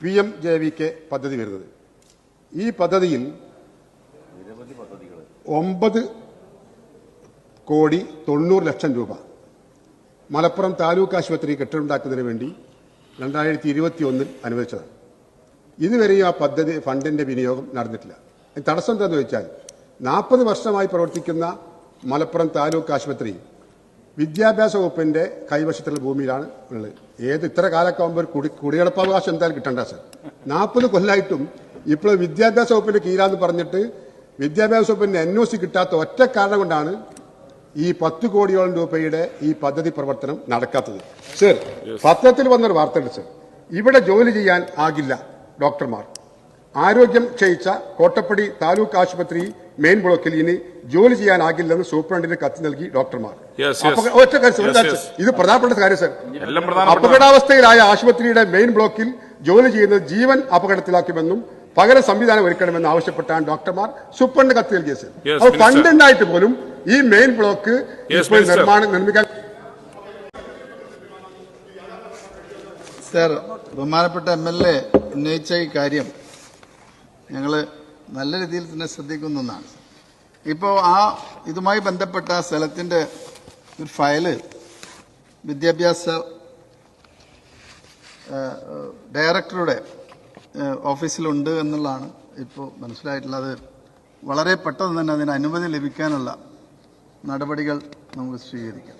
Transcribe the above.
P M J V K പദ്ധതി വരുന്നത്. ഈ പദ്ധതിയിൽ ഒമ്പത് കോടി തൊണ്ണൂറ് ലക്ഷം രൂപ മലപ്പുറം താലൂക്ക് ആശുപത്രി കെട്ടിടമുണ്ടാക്കുന്നതിന് വേണ്ടി രണ്ടായിരത്തി ഇരുപത്തി ഒന്നിൽ അനുവദിച്ചതാണ്. ഇതുവരെയും ആ പദ്ധതി ഫണ്ടിന്റെ വിനിയോഗം നടന്നിട്ടില്ല. തടസ്സം എന്താണെന്ന് വെച്ചാൽ നാൽപ്പത് വർഷമായി പ്രവർത്തിക്കുന്ന മലപ്പുറം താലൂക്ക് ആശുപത്രി വിദ്യാഭ്യാസ വകുപ്പിന്റെ കൈവശത്തുള്ള ഭൂമിയിലാണ് ഉള്ളത്. ഏത് ഇത്ര കാലൊക്കെ ആകുമ്പോൾ ഒരു കുടി കുടിയടപ്പാവകാശം എന്തായാലും കിട്ടണ്ട സർ. നാൽപ്പത് കൊല്ലായിട്ടും ഇപ്പോൾ വിദ്യാഭ്യാസ വകുപ്പിന്റെ കീഴാന്ന് പറഞ്ഞിട്ട് വിദ്യാഭ്യാസ വകുപ്പിന്റെ എൻ ഒ സി കിട്ടാത്ത ഒറ്റ കാരണം കൊണ്ടാണ് ഈ പത്ത് കോടിയോളം രൂപയുടെ ഈ പദ്ധതി പ്രവർത്തനം നടക്കാത്തത്. സർ പത്രത്തിൽ വന്നൊരു വാർത്തയുണ്ട് സർ. ഇവിടെ ജോലി ചെയ്യാൻ ആകില്ല ഡോക്ടർമാർ. ആരോഗ്യം ക്ഷയിച്ച കോട്ടപ്പടി താലൂക്ക് ആശുപത്രി മെയിൻ ബ്ലോക്കിൽ ഇനി ജോലി ചെയ്യാനാകില്ലെന്ന് സൂപ്രണ്ടിന് കത്ത് നൽകി ഡോക്ടർമാർ. ഒറ്റ. ഇത് പ്രധാനപ്പെട്ട കാര്യം സർ അപകടാവസ്ഥയിലായ ആശുപത്രിയുടെ മെയിൻ ബ്ലോക്കിൽ ജോലി ചെയ്യുന്നത് ജീവൻ അപകടത്തിലാക്കുമെന്നും പകരം സംവിധാനം ഒരുക്കണമെന്ന് ആവശ്യപ്പെട്ടാണ് ഡോക്ടർമാർ സൂപ്രണ്ട് കത്ത് നൽകിയത് സർ അത് അപ്പോൾ ഫണ്ട് ഉണ്ടായിട്ട് പോലും ഈ മെയിൻ ബ്ലോക്ക്. നിർമ്മാണം നിർമ്മിക്കാൻ സർ ബഹുമാനപ്പെട്ട എം എൽ എ ഉന്നയിച്ച ഈ കാര്യം ഞങ്ങൾ നല്ല രീതിയിൽ തന്നെ ശ്രദ്ധിക്കുന്ന ഒന്നാണ്. ഇപ്പോൾ ആ ഇതുമായി ബന്ധപ്പെട്ട ആ സ്ഥലത്തിന്റെ ഒരു ഫയൽ വിദ്യാഭ്യാസ ഡയറക്ടറുടെ ഓഫീസിലുണ്ട് എന്നുള്ളതാണ് ഇപ്പോൾ മനസ്സിലായിട്ടുള്ളത്. വളരെ പെട്ടെന്ന് തന്നെ അതിന് അനുമതി ലഭിക്കാനുള്ള നടപടികൾ നമുക്ക് സ്വീകരിക്കാം.